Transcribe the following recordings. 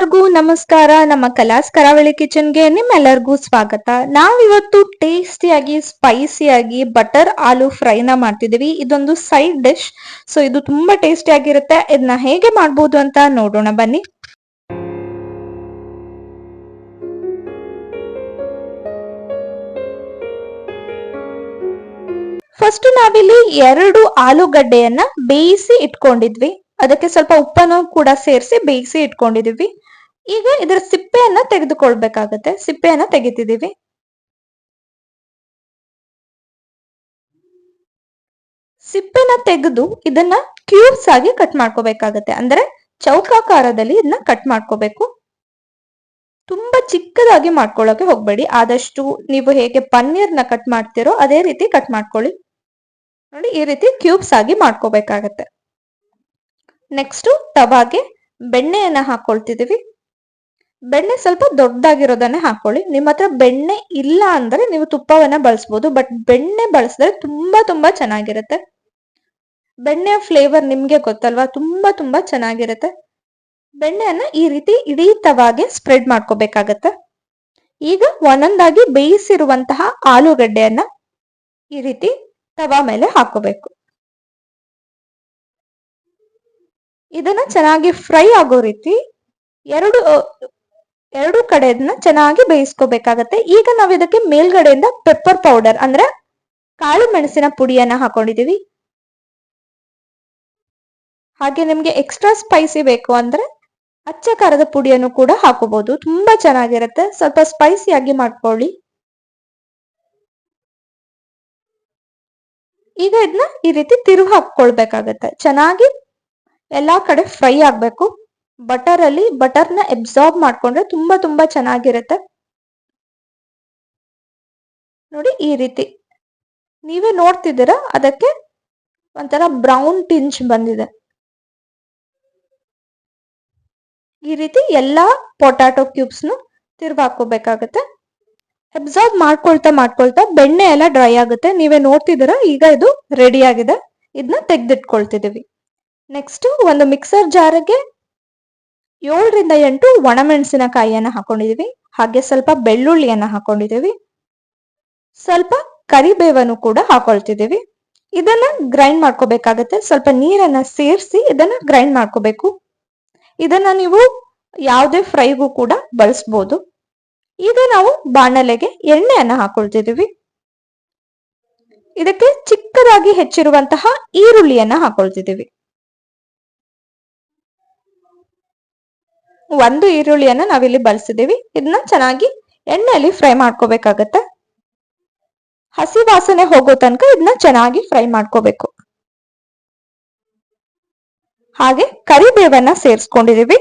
ಎಲ್ಲರಿಗೂ ನಮಸ್ಕಾರ. ನಮ್ಮ ಕಲಾಸ್ ಕರಾವಳಿ ಕಿಚನ್ಗೆ ನಿಮ್ಮೆಲ್ಲರಿಗೂ ಸ್ವಾಗತ. ನಾವಿವತ್ತು ಟೇಸ್ಟಿಯಾಗಿ, ಸ್ಪೈಸಿಯಾಗಿ ಬಟರ್ ಆಲೂ ಫ್ರೈನ ಮಾಡ್ತಿದೀವಿ ಇದೊಂದು ಸೈಡ್ ಡಿಶ್. ಸೊ, ಇದು ತುಂಬಾ ಟೇಸ್ಟಿ ಆಗಿರುತ್ತೆ ಇದನ್ನ ಹೇಗೆ ಮಾಡ್ಬೋದು ಅಂತ ನೋಡೋಣ. ಬನ್ನಿ. ಫಸ್ಟ್ ನಾವಿಲ್ಲಿ ಎರಡು ಆಲೂಗಡ್ಡೆಯನ್ನ ಬೇಯಿಸಿ ಇಟ್ಕೊಂಡಿದ್ವಿ. ಅದಕ್ಕೆ ಸ್ವಲ್ಪ ಉಪ್ಪನ್ನು ಕೂಡ ಸೇರಿಸಿ ಬೇಯಿಸಿ ಇಟ್ಕೊಂಡಿದೀವಿ ಈಗ ಇದರ ಸಿಪ್ಪೆಯನ್ನ ತೆಗೆದುಕೊಳ್ಬೇಕಾಗತ್ತೆ. ಸಿಪ್ಪೆಯನ್ನ ತೆಗಿತಿದ್ದೀವಿ. ಸಿಪ್ಪೆನ ತೆಗೆದು ಇದನ್ನ ಕ್ಯೂಬ್ಸ್ ಆಗಿ ಕಟ್ ಮಾಡ್ಕೋಬೇಕಾಗತ್ತೆ. ಅಂದ್ರೆ ಚೌಕಾಕಾರದಲ್ಲಿ ಇದನ್ನ ಕಟ್ ಮಾಡ್ಕೋಬೇಕು. ತುಂಬಾ ಚಿಕ್ಕದಾಗಿ ಮಾಡ್ಕೊಳ್ಳೋಕೆ ಹೋಗ್ಬೇಡಿ. ಆದಷ್ಟು ನೀವು ಹೇಗೆ ಪನ್ನೀರ್ನ ಕಟ್ ಮಾಡ್ತಿರೋ ಅದೇ ರೀತಿ ಕಟ್ ಮಾಡ್ಕೊಳ್ಳಿ. ನೋಡಿ, ಈ ರೀತಿ ಕ್ಯೂಬ್ಸ್ ಆಗಿ ಮಾಡ್ಕೋಬೇಕಾಗತ್ತೆ. ನೆಕ್ಸ್ಟ್ ತವಾಗೆ ಬೆಣ್ಣೆಯನ್ನ ಹಾಕೊಳ್ತಿದೀವಿ ಬೆಣ್ಣೆ ಸ್ವಲ್ಪ ದೊಡ್ಡದಾಗಿರೋದನ್ನೇ ಹಾಕೊಳ್ಳಿ. ನಿಮ್ಮ ಹತ್ರ ಬೆಣ್ಣೆ ಇಲ್ಲ ಅಂದ್ರೆ ನೀವು ತುಪ್ಪವನ್ನ ಬಳಸ್ಬೋದು ಬಟ್ ಬೆಣ್ಣೆ ಬಳಸಿದ್ರೆ ತುಂಬಾ ತುಂಬಾ ಚೆನ್ನಾಗಿರುತ್ತೆ. ಬೆಣ್ಣೆಯ ಫ್ಲೇವರ್ ನಿಮ್ಗೆ ಗೊತ್ತಲ್ವಾ? ತುಂಬಾ ತುಂಬಾ ಚೆನ್ನಾಗಿರುತ್ತೆ. ಬೆಣ್ಣೆಯನ್ನ ಈ ರೀತಿ ಇಡೀ ತವಾಗೆ ಸ್ಪ್ರೆಡ್ ಮಾಡ್ಕೋಬೇಕಾಗತ್ತೆ. ಈಗ ಒಂದೊಂದಾಗಿ ಬೇಯಿಸಿರುವಂತಹ ಆಲೂಗಡ್ಡೆಯನ್ನ ಈ ರೀತಿ ತವಾ ಮೇಲೆ ಹಾಕೋಬೇಕು. ಇದನ್ನ ಚೆನ್ನಾಗಿ ಫ್ರೈ ಆಗೋ ರೀತಿ ಎರಡು ಎರಡು ಕಡೆಯನ್ನ ಚೆನ್ನಾಗಿ ಬೇಯಿಸ್ಕೋಬೇಕಾಗತ್ತೆ. ಈಗ ನಾವು ಇದಕ್ಕೆ ಮೇಲ್ಗಡೆಯಿಂದ ಪೆಪ್ಪರ್ ಪೌಡರ್ ಅಂದ್ರೆ ಕಾಳು ಮೆಣಸಿನ ಪುಡಿಯನ್ನ ಹಾಕೊಂಡಿದೀವಿ. ಹಾಗೆ ನಿಮ್ಗೆ ಎಕ್ಸ್ಟ್ರಾ ಸ್ಪೈಸಿ ಬೇಕು ಅಂದ್ರೆ ಅಚ್ಚ ಖಾರದ ಪುಡಿಯನ್ನು ಕೂಡ ಹಾಕೋಬಹುದು. ತುಂಬಾ ಚೆನ್ನಾಗಿರುತ್ತೆ. ಸ್ವಲ್ಪ ಸ್ಪೈಸಿಯಾಗಿ ಮಾಡ್ಕೊಳ್ಳಿ. ಈಗ ಇದನ್ನ ಈ ರೀತಿ ತಿರುವು ಹಾಕೊಳ್ಬೇಕಾಗತ್ತೆ ಚೆನ್ನಾಗಿ ಎಲ್ಲಾ ಕಡೆ ಫ್ರೈ ಆಗ್ಬೇಕು. ಬಟರ್ ಅಲ್ಲಿ ಬಟರ್ನ ಎಬ್ಸಾರ್ಬ್ ಮಾಡ್ಕೊಂಡ್ರೆ ತುಂಬಾ ತುಂಬಾ ಚೆನ್ನಾಗಿರುತ್ತೆ. ನೋಡಿ ಈ ರೀತಿ. ನೀವೇ ನೋಡ್ತಿದ್ದೀರಾ? ಅದಕ್ಕೆ ಒಂಥರ ಬ್ರೌನ್ ಟಿಂಚ್ ಬಂದಿದೆ. ಈ ರೀತಿ ಎಲ್ಲಾ ಪೊಟ್ಯಾಟೊ ಕ್ಯೂಬ್ಸ್ನು ತಿರ್ವಾಕೋಬೇಕಾಗತ್ತೆ. ಅಬ್ಸಾರ್ಬ್ ಮಾಡ್ಕೊಳ್ತಾ ಮಾಡ್ಕೊಳ್ತಾ ಬೆಣ್ಣೆ ಎಲ್ಲ ಡ್ರೈ ಆಗುತ್ತೆ. ನೀವೇ ನೋಡ್ತಿದ್ದೀರಾ? ಈಗ ಇದು ರೆಡಿ ಆಗಿದೆ. ಇದನ್ನ ತೆಗೆದಿಟ್ಕೊಳ್ತಿದ್ದೀವಿ. ನೆಕ್ಸ್ಟ್ ಒಂದು ಮಿಕ್ಸರ್ ಜಾರಿಗೆ ಏಳರಿಂದ ಎಂಟು ಒಣಮೆಣಸಿನಕಾಯಿಯನ್ನ ಹಾಕೊಂಡಿದೀವಿ. ಹಾಗೆ ಸ್ವಲ್ಪ ಬೆಳ್ಳುಳ್ಳಿಯನ್ನ ಹಾಕೊಂಡಿದೀವಿ. ಸ್ವಲ್ಪ ಕರಿಬೇವನ್ನು ಕೂಡ ಹಾಕೊಳ್ತಿದೀವಿ. ಇದನ್ನ ಗ್ರೈಂಡ್ ಮಾಡ್ಕೋಬೇಕಾಗತ್ತೆ. ಸ್ವಲ್ಪ ನೀರನ್ನ ಸೇರಿಸಿ ಇದನ್ನ ಗ್ರೈಂಡ್ ಮಾಡ್ಕೋಬೇಕು. ಇದನ್ನ ನೀವು ಯಾವುದೇ ಫ್ರೈಗೂ ಕೂಡ ಬಳಸ್ಬೋದು. ಈಗ ನಾವು ಬಾಣಲೆಗೆ ಎಣ್ಣೆಯನ್ನ ಹಾಕೊಳ್ತಿದೀವಿ. ಇದಕ್ಕೆ ಚಿಕ್ಕದಾಗಿ ಹೆಚ್ಚಿರುವಂತಹ ಈರುಳ್ಳಿಯನ್ನ ಹಾಕೊಳ್ತಿದೀವಿ. ಒಂದು ಈರುಳ್ಳಿಯನ್ನ ನಾವಿಲ್ಲಿ ಬಳಸಿದೀವಿ ಇದನ್ನ ಚೆನ್ನಾಗಿ ಎಣ್ಣೆಯಲ್ಲಿ ಫ್ರೈ ಮಾಡ್ಕೋಬೇಕಾಗತ್ತೆ. ಹಸಿ ವಾಸನೆ ಹೋಗೋ ತನಕ ಇದನ್ನ ಚೆನ್ನಾಗಿ ಫ್ರೈ ಮಾಡ್ಕೋಬೇಕು. ಹಾಗೆ ಕರಿಬೇವನ್ನ ಸೇರಿಸ್ಕೊಂಡಿದೀವಿ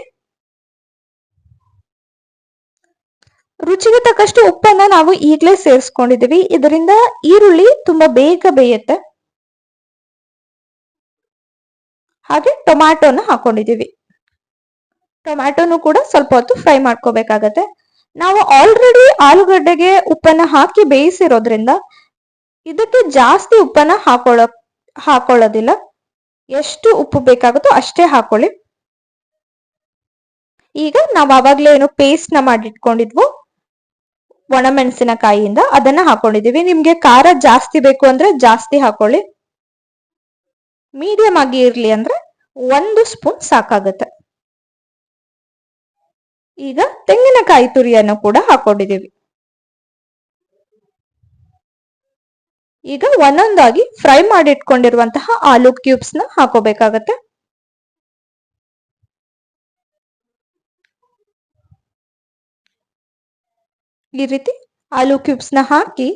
ರುಚಿಗೆ ತಕ್ಕಷ್ಟು ಉಪ್ಪನ್ನ ನಾವು ಈಗಲೇ ಸೇರಿಸ್ಕೊಂಡಿದೀವಿ ಇದರಿಂದ ಈರುಳ್ಳಿ ತುಂಬಾ ಬೇಗ ಬೇಯುತ್ತೆ. ಹಾಗೆ ಟೊಮ್ಯಾಟೋನ ಹಾಕೊಂಡಿದೀವಿ ಟೊಮ್ಯಾಟೊನು ಕೂಡ ಸ್ವಲ್ಪ ಹೊತ್ತು ಫ್ರೈ ಮಾಡ್ಕೋಬೇಕಾಗತ್ತೆ. ನಾವು ಆಲ್ರೆಡಿ ಆಲೂಗಡ್ಡೆಗೆ ಉಪ್ಪನ್ನ ಹಾಕಿ ಬೇಯಿಸಿರೋದ್ರಿಂದ ಇದಕ್ಕೆ ಜಾಸ್ತಿ ಉಪ್ಪನ್ನ ಹಾಕೊಳ್ಳೋ ಹಾಕೊಳ್ಳೋದಿಲ್ಲ. ಎಷ್ಟು ಉಪ್ಪು ಬೇಕಾಗುತ್ತೋ ಅಷ್ಟೇ ಹಾಕೊಳ್ಳಿ. ಈಗ ನಾವು ಅವಾಗ್ಲೇ ಏನು ಪೇಸ್ಟ್ನ ಮಾಡಿಟ್ಕೊಂಡಿದ್ವು. ಒಣಮೆಣಸಿನಕಾಯಿಯಿಂದ ಅದನ್ನ ಹಾಕೊಂಡಿದೀವಿ. ನಿಮ್ಗೆ ಖಾರ ಜಾಸ್ತಿ ಬೇಕು ಅಂದ್ರೆ ಜಾಸ್ತಿ ಹಾಕೊಳ್ಳಿ. ಮೀಡಿಯಂ ಆಗಿ ಇರ್ಲಿ ಅಂದ್ರೆ ಒಂದು ಸ್ಪೂನ್ ಸಾಕಾಗುತ್ತೆ. ಈಗ ತೆಂಗಿನಕಾಯಿ ತುರಿಯನ್ನು ಕೂಡ ಹಾಕೊಂಡಿದ್ದೀವಿ. ಈಗ ಒಂದೊಂದಾಗಿ ಫ್ರೈ ಮಾಡಿಟ್ಕೊಂಡಿರುವಂತಹ ಆಲೂ ಕ್ಯೂಬ್ಸ್ನ ಹಾಕೋಬೇಕಾಗತ್ತೆ. ಈ ರೀತಿ ಆಲೂ ಕ್ಯೂಬ್ಸ್ನ ಹಾಕಿ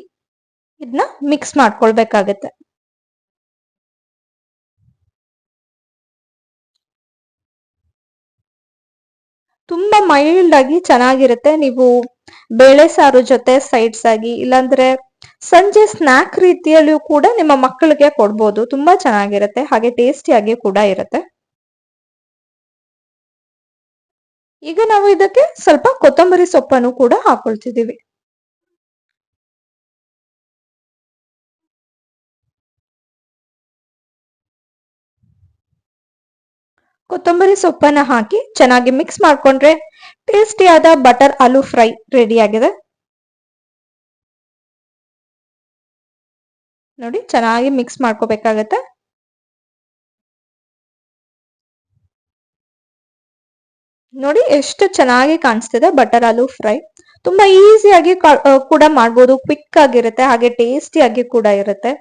ಇದನ್ನ ಮಿಕ್ಸ್ ಮಾಡ್ಕೊಳ್ಬೇಕಾಗತ್ತೆ. ತುಂಬಾ ಮೈಲ್ಡ್ ಆಗಿ ಚೆನ್ನಾಗಿರುತ್ತೆ. ನೀವು ಬೇಳೆ ಸಾರು ಜೊತೆ ಸೈಡ್ಸ್ ಆಗಿ, ಇಲ್ಲಾಂದ್ರೆ ಸಂಜೆ ಸ್ನಾಕ್ ರೀತಿಯಲ್ಲೂ ಕೂಡ ನಿಮ್ಮ ಮಕ್ಕಳಿಗೆ ಕೊಡ್ಬೋದು. ತುಂಬಾ ಚೆನ್ನಾಗಿರುತ್ತೆ. ಹಾಗೆ ಟೇಸ್ಟಿಯಾಗಿ ಕೂಡ ಇರುತ್ತೆ. ಈಗ ನಾವು ಇದಕ್ಕೆ ಸ್ವಲ್ಪ ಕೊತ್ತಂಬರಿ ಸೊಪ್ಪನ್ನು ಕೂಡ ಹಾಕೊಳ್ತಿದೀವಿ ಕೊತ್ತಂಬರಿ ಸೊಪ್ಪನ್ನ ಹಾಕಿ ಚೆನ್ನಾಗಿ ಮಿಕ್ಸ್ ಮಾಡ್ಕೊಂಡ್ರೆ ಟೇಸ್ಟಿಯಾದ ಬಟರ್ ಆಲೂ ಫ್ರೈ ರೆಡಿ ಆಗಿದೆ. ನೋಡಿ ಚೆನ್ನಾಗಿ ಮಿಕ್ಸ್ ಮಾಡ್ಕೋಬೇಕಾಗತ್ತೆ. ನೋಡಿ ಎಷ್ಟು ಚೆನ್ನಾಗಿ ಕಾಣಿಸ್ತಿದೆ ಬಟರ್ ಆಲೂ ಫ್ರೈ ತುಂಬಾ ಈಸಿಯಾಗಿ ಕೂಡ ಮಾಡ್ಬೋದು ಕ್ವಿಕ್ ಆಗಿರುತ್ತೆ, ಹಾಗೆ ಟೇಸ್ಟಿ ಆಗಿ ಕೂಡ ಇರುತ್ತೆ.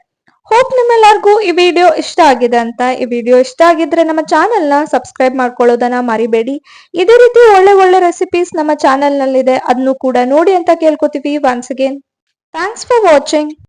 ಹೋಪ್ ನಿಮ್ಮೆಲ್ಲರಿಗೂ ಈ ವಿಡಿಯೋ ಇಷ್ಟ ಆಗಿದೆ ಅಂತ. ಈ ವಿಡಿಯೋ ಇಷ್ಟ ಆಗಿದ್ರೆ ನಮ್ಮ ಚಾನೆಲ್ನ ಸಬ್ಸ್ಕ್ರೈಬ್ ಮಾಡ್ಕೊಳ್ಳೋದನ್ನ ಮರಿಬೇಡಿ. ಇದೇ ರೀತಿ ಒಳ್ಳೆ ಒಳ್ಳೆ ರೆಸಿಪೀಸ್ ನಮ್ಮ ಚಾನೆಲ್ ನಲ್ಲಿದೆ. ಅದನ್ನು ಕೂಡ ನೋಡಿ ಅಂತ ಕೇಳ್ಕೊತೀವಿ once again thanks for watching